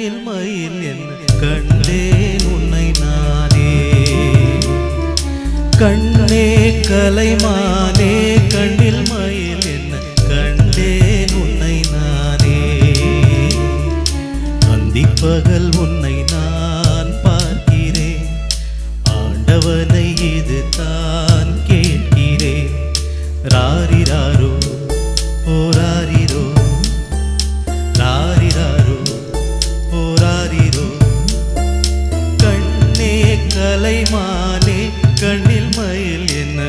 கண்ணில் மயில் என்ன கண்டேன் உன்னை நானே. கண்ணே கலைமானே கண்ணில் மயில் என்ன கண்டேன் உன்னை நானே. அந்திப்பகல் உன்னை நான் பார்க்கிறேன். ஆண்டவனை இது தான் கேட்கிறேன். ராரி ராரி கண்ணில் மயில் என்ன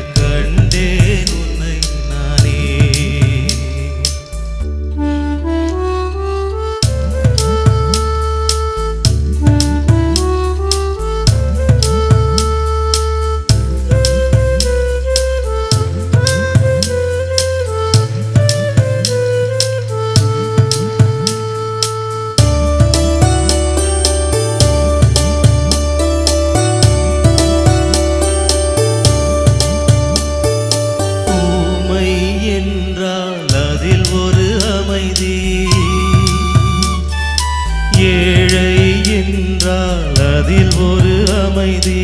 அதில் ஒரு அமைதி.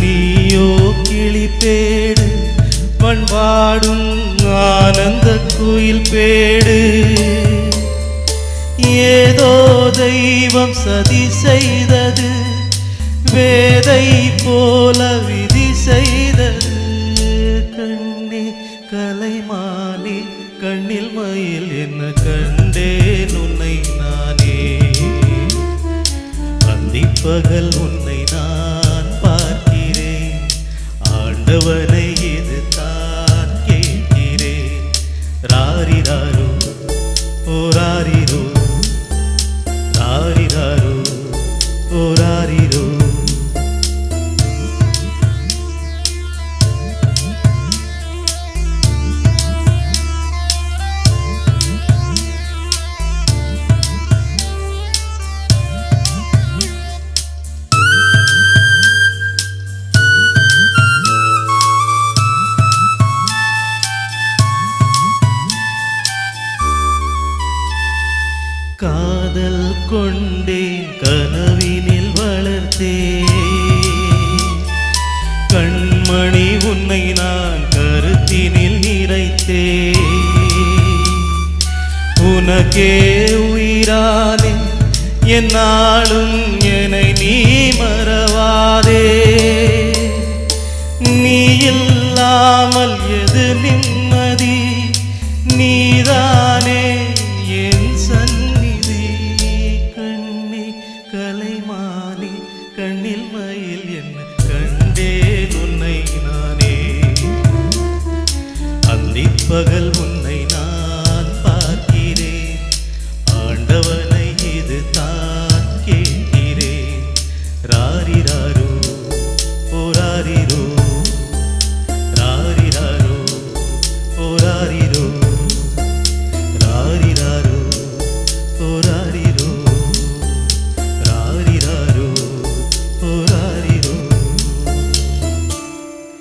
நீயோ கிளிப்பேடு பண்பாடும் ஆனந்த குயில் பேடு. ஏதோ தெய்வம் சதி செய்தது வேதை போல பகல் உன்னை நான் பார்க்கிறேன். ஆண்டவனை இது தான் கேட்கிறேன். ராரிராரோ ஓராரிரோ ராரிராரோ காதல் கொண்டே கனவினில் வளர்த்தே கண்மணி உன்னை நான் கருத்தினில் நிறைத்தே உனக்கே உயிரானே என்னாலும் என்னை நீ மறவாதே. நீ இல்லாமல் எது நிம்மதி பகல் உன்